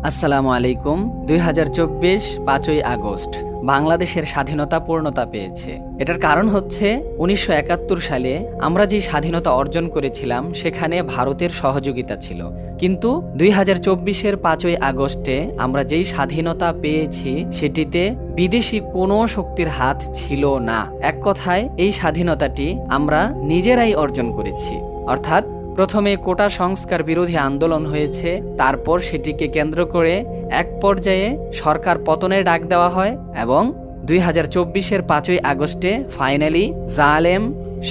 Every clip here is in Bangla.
আসসালামু আলাইকুম। দুই হাজার চব্বিশ পাঁচই আগস্ট, বাংলাদেশের স্বাধীনতা পূর্ণতা পেয়েছে। এটার কারণ হচ্ছে উনিশশো একাত্তর সালে আমরা যে স্বাধীনতা অর্জন করেছিলাম, সেখানে ভারতের সহযোগিতা ছিল। কিন্তু দুই হাজার চব্বিশের পাঁচই আগস্টে আমরা যেই স্বাধীনতা পেয়েছি, সেটিতে বিদেশি কোনো শক্তির হাত ছিল না। এক কথায়, এই স্বাধীনতাটি আমরা নিজেরাই অর্জন করেছি। অর্থাৎ প্রথমে কোটা সংস্কার বিরোধী আন্দোলন হয়েছে, তারপর সেটিকে কেন্দ্র করে এক পর্যায়ে সরকার পতনের ডাক দেওয়া হয় এবং দুই হাজার চব্বিশের পাঁচই আগস্টে ফাইনালি জালেম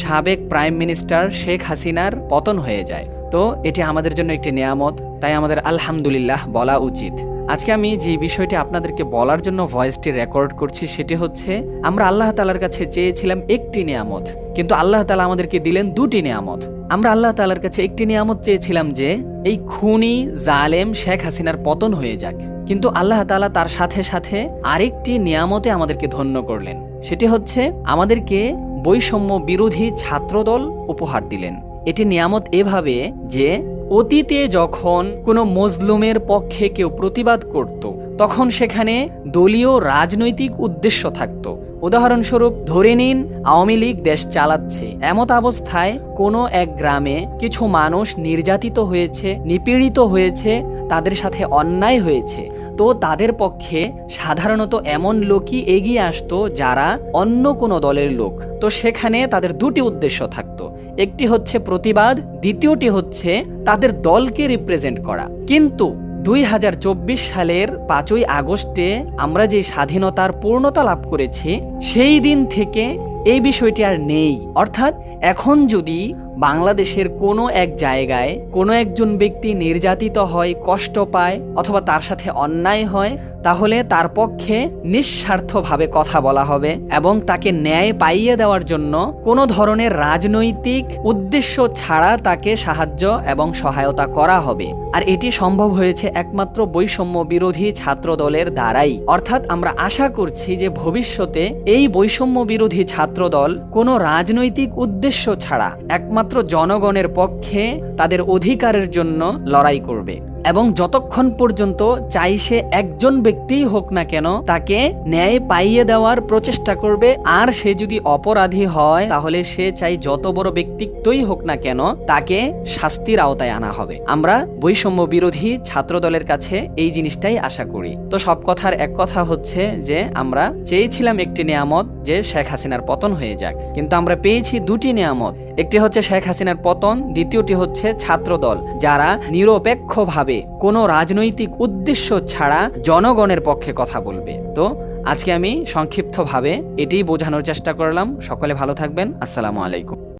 সাবেক প্রাইম মিনিস্টার শেখ হাসিনার পতন হয়ে যায়। তো এটি আমাদের জন্য একটি নিয়ামত, তাই আমাদের আলহামদুলিল্লাহ বলা উচিত। আজকে আমি যে বিষয়টি আপনাদেরকে বলার জন্য ভয়েসটি রেকর্ড করছি, সেটি হচ্ছে, আমরা আল্লাহ তালার কাছে চেয়েছিলাম একটি নিয়ামত, কিন্তু আল্লাহ তালা আমাদেরকে দিলেন দুটি নিয়ামত। আমরা আল্লাহ তালার কাছে একটি নিয়ামত চেয়েছিলাম যে, এই খুনি, জালেম শেখ হাসিনার পতন হয়ে যাক। কিন্তু আল্লাহ তালা তার সাথে সাথে আরেকটি নিয়ামতে আমাদেরকে ধন্য করলেন। সেটি হচ্ছে, আমাদেরকে বৈষম্য বিরোধী ছাত্রদল উপহার দিলেন। এটি নিয়ামত এভাবে যে অতীতে যখন কোনো মজলুমের পক্ষে কেউ প্রতিবাদ করত, তখন সেখানে দলীয় রাজনৈতিক উদ্দেশ্য থাকত। উদাহরণস্বরূপ, ধরে নিন, আওয়ামী লীগ দেশ চালাচ্ছে। এমত অবস্থায় কোনো এক গ্রামে কিছু মানুষ নির্যাতিত হয়েছে, নিপীড়িত হয়েছে, তাদের সাথে অন্যায় হয়েছে। তো তাদের পক্ষে সাধারণত এমন লোকই এগিয়ে আসতো যারা অন্য কোনো দলের লোক। তো সেখানে তাদের দুটি উদ্দেশ্য থাকতো। একটি হচ্ছে প্রতিবাদ, দ্বিতীয়টি হচ্ছে তাদের দলকে রিপ্রেজেন্ট করা। কিন্তু দুই হাজার চব্বিশ সালের পাঁচই আগস্টে আমরা যে স্বাধীনতার পূর্ণতা লাভ করেছি, সেই দিন থেকে এই বিষয়টি আর নেই। অর্থাৎ এখন যদি বাংলাদেশের কোনো এক জায়গায় কোনো একজন ব্যক্তি নির্যাতিত হয়, কষ্ট পায় অথবা তার সাথে অন্যায় হয়, তাহলে তার পক্ষে নিঃস্বার্থভাবে কথা বলা হবে এবং তাকে ন্যায় পাইয়ে দেওয়ার জন্য কোনো ধরনের রাজনৈতিক উদ্দেশ্য ছাড়া তাকে সাহায্য এবং সহায়তা করা হবে। আর এটি সম্ভব হয়েছে একমাত্র বৈষম্য বিরোধী ছাত্র দলের দ্বারাই। অর্থাৎ আমরা আশা করছি যে ভবিষ্যতে এই বৈষম্য বিরোধী ছাত্র দল কোনো রাজনৈতিক উদ্দেশ্য ছাড়া একমাত্র জনগণের পক্ষে তাদের অধিকারের জন্য লড়াই করবে। এবং যতক্ষণ পর্যন্ত চাই সে একজন ব্যক্তিই হোক না কেন, তাকে ন্যায় পাইয়ে দেওয়ার প্রচেষ্টা করবে। আর সে যদি অপরাধী হয়, তাহলে সে চাই যত বড় ব্যক্তিত্বই হোক না কেন, তাকে শাস্তির আওতায় আনা হবে। আমরা বৈষম্য বিরোধী ছাত্র দলের কাছে এই জিনিসটাই আশা করি। তো সব কথার এক কথা হচ্ছে যে, আমরা চেয়েছিলাম একটি নিয়ামত যে শেখ হাসিনার পতন হয়ে যাক। কিন্তু আমরা পেয়েছি দুটি নিয়ামত। একটি হচ্ছে শেখ হাসিনার পতন, দ্বিতীয়টি হচ্ছে ছাত্র দল যারা নিরপেক্ষভাবে কোনো রাজনৈতিক উদ্দেশ্য ছাড়া জনগণের পক্ষে কথা বলবে। তো, আজকে আমি সংক্ষিপ্তভাবে এটি বোঝানোর চেষ্টা করলাম। সকলে ভালো থাকবেন। আসসালামু আলাইকুম।